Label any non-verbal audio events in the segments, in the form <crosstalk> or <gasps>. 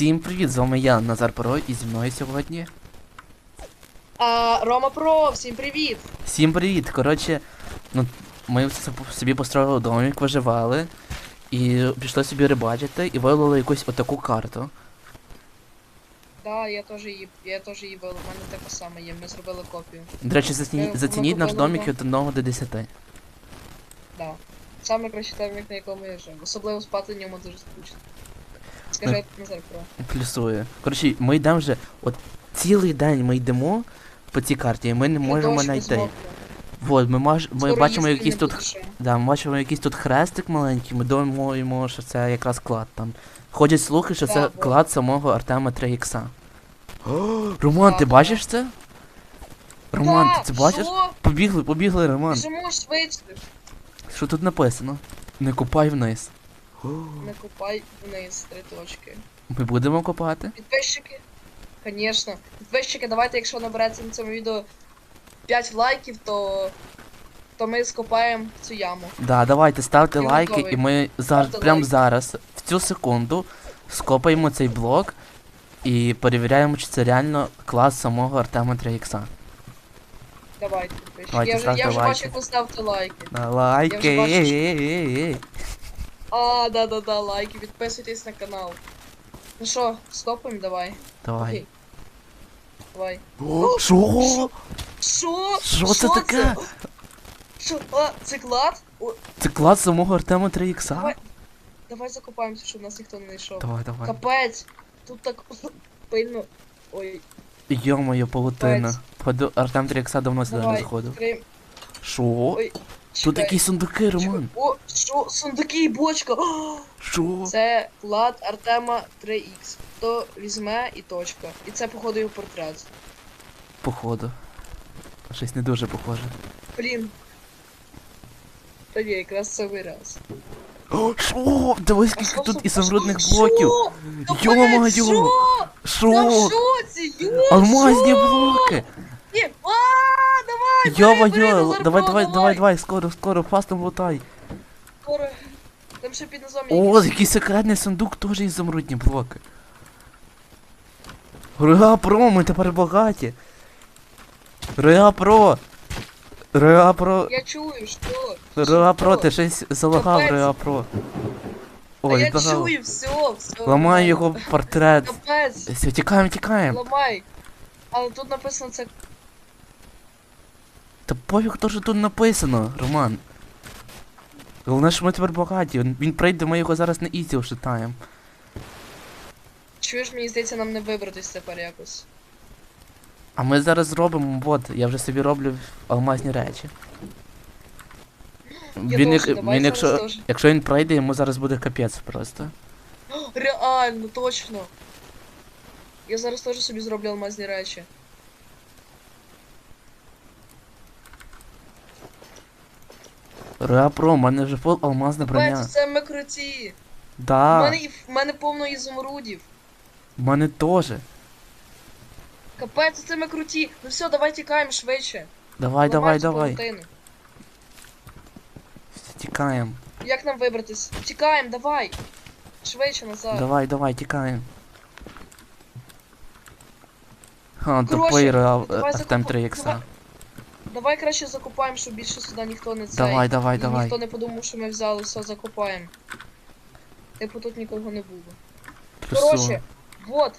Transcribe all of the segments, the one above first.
привіт, з вами я, Назар Поро, і зі мною сьогодні. А, Рома Про, всім привіт! Всім привіт! Коротше, ну, ми собі построїли домик, виживали, і пішли собі рибачити і вилили якусь отаку карту. Да, я теж її, я теж її вела, у мене така сама є, ми зробили копію. До речі, заціні- Е, зацініть воно наш купили, домик да. від 1 до 10. Да. Саме краще термік, на якому я живу. Особливо спати в ньому дуже скучно. Скажи Про. Плюсує. Коротше, ми йдемо вже, от цілий день ми йдемо по цій карті, і ми не можемо знайти. Вот, ми, маж... ми Скоро бачимо якийсь тут. Да, ми бачимо якийсь тут хрестик маленький, ми думаємо, що це якраз клад там. Ходять слухи, що Да, це вот. клад самого Артема 3 ікса. Роман, ти Да, бачиш це? Роман, Да, ти це бачиш? Що? Побігли, побігли, Роман. Біжимо швидше. Що тут написано? Не копай вниз. Не купай вниз три точки. Ми будемо копати? Підписчики. Звісно. Підписчики, давайте, якщо набереться на цьому відео 5 лайків, то, то ми скопаємо цю яму. Да, давайте ставте Я лайки, готовий. і ми зараз, прямо лайки. зараз, в цю секунду, скопаємо цей блок і перевіряємо, чи це реально клас самого Артема 3 ікса. Давайте, підписчики. Давайте, я вже, я вже лайки. бачу, ставте лайки. Лайки, Я вже бачу, що-. А, да-да-да, лайки, підписуйтесь на канал. Ну що, скопаємо, давай. Давай. Окей. Давай. О, Що? Що? Що це таке? Що? А, це клад? О, Це клас самого Артема 3 ікса? давай, давай закопаємося, щоб нас ніхто не знайшов. Давай, давай. Капець! Тут так пильно. Ой, Йо-моє. Капець. Походу, Артем 3 ікса давно сюди не давай, заходив. відкриємо. Що? Ой, Тут чекай, якісь сундуки. Роман. О, що? Сундуки і бочка! А, Що? Це клад Артема 3Х. Хто візьме і точка. І це, походу, його портрет. Походу. Щось не дуже похоже. Блін. Та ні, якраз це вираз. О, Що? Дивись, А скільки що, тут що, ізумрудних що? блоків. Капець, Йо-моє! Що? Я в Що? шоці, йо, Алмазні що? блоки! А, давай, давай, давай, давай, скоро, скоро, фастом лутай. Скоро. Там ще під назвом О, якийсь- який секретний сундук, теж ізумрудні блоки. Реа Про, ми тепер багаті. Реа Про. Реа Про. Я чую, що? Реа Про, ти щось залагав, Капець. Реа Про. Ой, я відлагав. чую, все, все. Ламаю його портрет. Капець, Все, тікаємо, тікаємо. ламай. Але тут написано це Та пофіг, хто ж тут написано, Роман. Головне, що ми тепер багаті. Він, прийде, ми його зараз на ізі ошитаємо. Чуєш, мені здається, нам не вибратись тепер якось. А ми зараз зробимо, от, я вже собі роблю алмазні речі. Він, теж, як, давай він зараз якщо, теж. якщо він пройде, йому зараз буде капець просто. О, <gasps> Реально, точно. Я зараз теж собі зроблю алмазні речі. Реапро, у мене вже фул алмазна броня. Капець, це ми круті. У Да, мене, і- в мене повно ізумрудів. в мене теж. Капець, це ми круті. Ну все, давай тікаємо швидше. Давай, давай, Ламаємо давай. павутину. Тікаємо. Як нам вибратись? Тікаємо, давай. Швидше назад. Давай, давай, тікаємо. Ха, Коротше, тупий Реал давай Артем закупа- 3 ікса. давай. Давай краще закопаємо, щоб більше сюди ніхто не цей. Давай, давай, і давай. Ніхто не подумав, що ми взяли все, закопаємо. Типу тут нікого не було. Плюсую. Коротше, вот.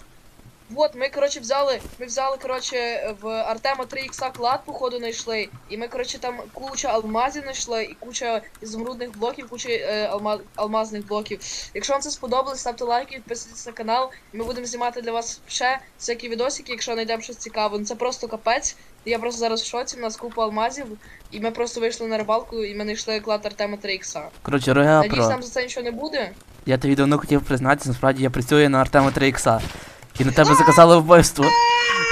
Вот, ми, коротше, взяли, ми взяли, коротше, в Артема 3 ікса клад, походу, знайшли. І ми, коротше, там куча алмазів знайшли, і куча ізумрудних блоків, куча е, алма, алмазних блоків. Якщо вам це сподобалось, ставте лайки, підписуйтесь на канал. І ми будемо знімати для вас ще всякі відосики, якщо знайдемо щось цікаве. Ну це просто капець. Я просто зараз в шоці, в нас купа алмазів, і ми просто вийшли на рибалку, і ми знайшли клад Артема 3 ікса. Коротше, Надіюсь, Реапро. нам за це нічого не буде. Я тобі давно хотів признатися, насправді я працюю на Артема 3 ікса. І на тебе заказали вбивство.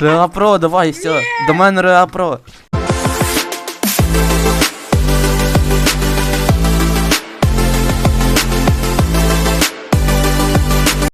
Реапро, давай, все. До мене Реапро.